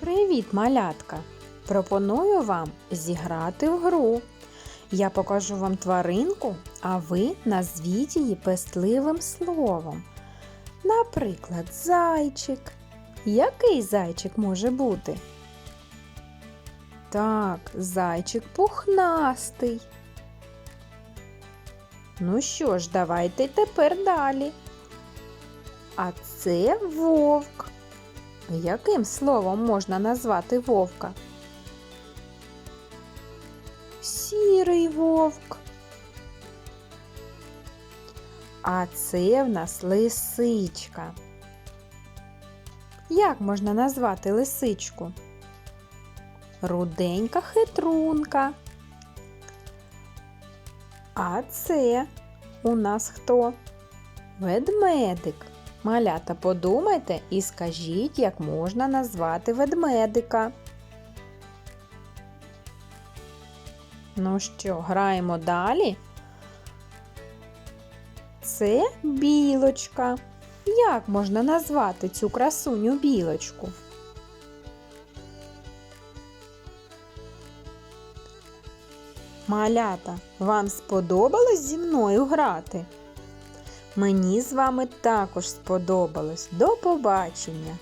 Привіт, малятка! Пропоную вам зіграти в гру. Я покажу вам тваринку, а ви назвіть її пестливим словом. Наприклад, зайчик. Який зайчик може бути? Так, зайчик пухнастий. Ну що ж, давайте тепер далі. А це вовк. Яким словом можна назвати вовка? Сірий вовк. А це в нас лисичка. Як можна назвати лисичку? Руденька хитрунка. А це у нас хто? Ведмедик. Малята, подумайте і скажіть, як можна назвати ведмедика. Ну що, граємо далі? Це білочка. Як можна назвати цю красуню білочку? Малята, вам сподобалось зі мною грати? Мені з вами також сподобалось. До побачення!